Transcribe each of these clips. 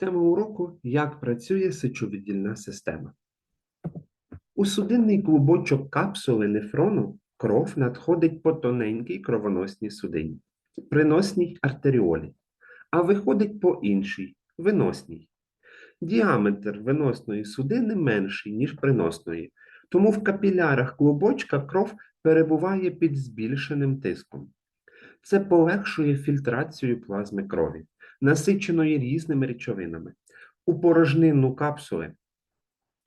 Тема уроку Як працює сечовидільна система. У судинний клубочок капсули нефрону кров надходить по тоненькій кровоносній судині, приносній артеріолі, а виходить по іншій виносній. Діаметр виносної судини менший, ніж приносної, тому в капілярах клубочка кров перебуває під збільшеним тиском. Це полегшує фільтрацію плазми крові насиченої різними речовинами. У порожнину капсули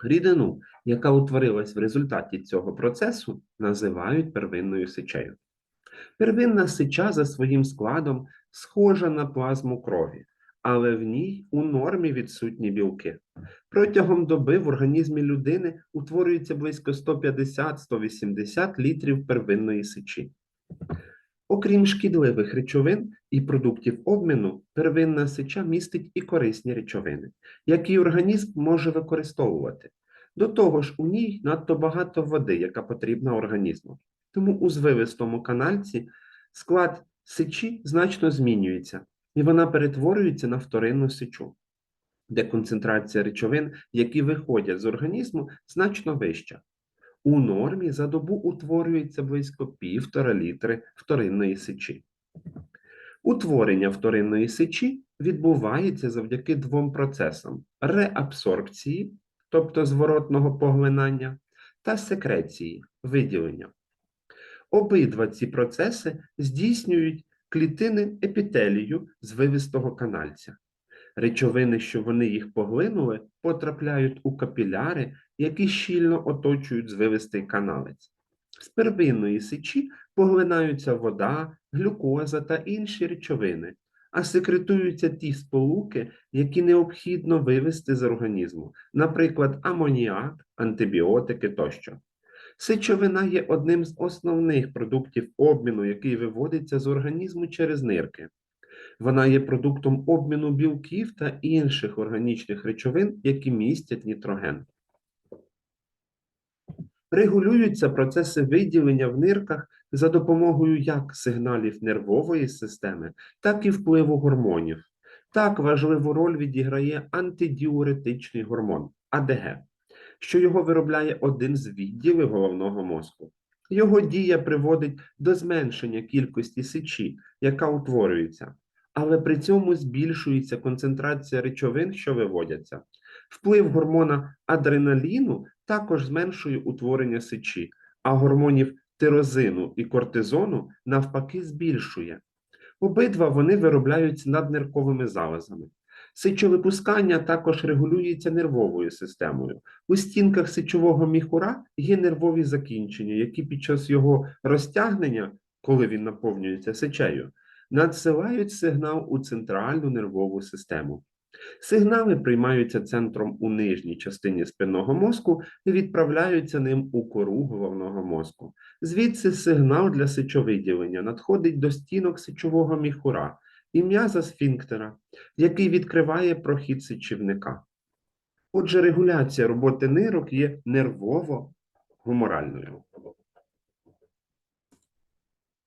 рідину, яка утворилась в результаті цього процесу, називають первинною сечею. Первинна сеча за своїм складом схожа на плазму крові, але в ній у нормі відсутні білки. Протягом доби в організмі людини утворюється близько 150-180 літрів первинної сечі. Окрім шкідливих речовин і продуктів обміну, первинна сеча містить і корисні речовини, які організм може використовувати. До того ж, у ній надто багато води, яка потрібна організму. Тому у звивистому канальці склад сечі значно змінюється, і вона перетворюється на вторинну сечу, де концентрація речовин, які виходять з організму, значно вища. У нормі за добу утворюється близько півтора літри вторинної сечі. Утворення вторинної сечі відбувається завдяки двом процесам: реабсорбції, тобто зворотного поглинання, та секреції виділення. Обидва ці процеси здійснюють клітини епітелію звивистого канальця. Речовини, що вони їх поглинули, потрапляють у капіляри, які щільно оточують звивистий каналець. З первинної сечі поглинаються вода, глюкоза та інші речовини, а секретуються ті сполуки, які необхідно вивести з організму, наприклад, амоніак, антибіотики тощо. Сечовина є одним з основних продуктів обміну, який виводиться з організму через нирки. Вона є продуктом обміну білків та інших органічних речовин, які містять нітроген. Регулюються процеси виділення в нирках за допомогою як сигналів нервової системи, так і впливу гормонів. Так важливу роль відіграє антидіуретичний гормон АДГ, що його виробляє один з відділів головного мозку. Його дія приводить до зменшення кількості сечі, яка утворюється, але при цьому збільшується концентрація речовин, що виводяться. Вплив гормона адреналіну також зменшує утворення сечі, а гормонів тирозину і кортизону навпаки збільшує. Обидва вони виробляються наднирковими залозами. Сечовипускання також регулюється нервовою системою. У стінках сечового міхура є нервові закінчення, які під час його розтягнення, коли він наповнюється сечею, надсилають сигнал у центральну нервову систему. Сигнали приймаються центром у нижній частині спинного мозку і відправляються ним у кору головного мозку. Звідси сигнал для сечовиділення надходить до стінок сечового міхура і м'яза сфінктера, який відкриває прохід сечівника. Отже, регуляція роботи нирок є нервово-гуморальною.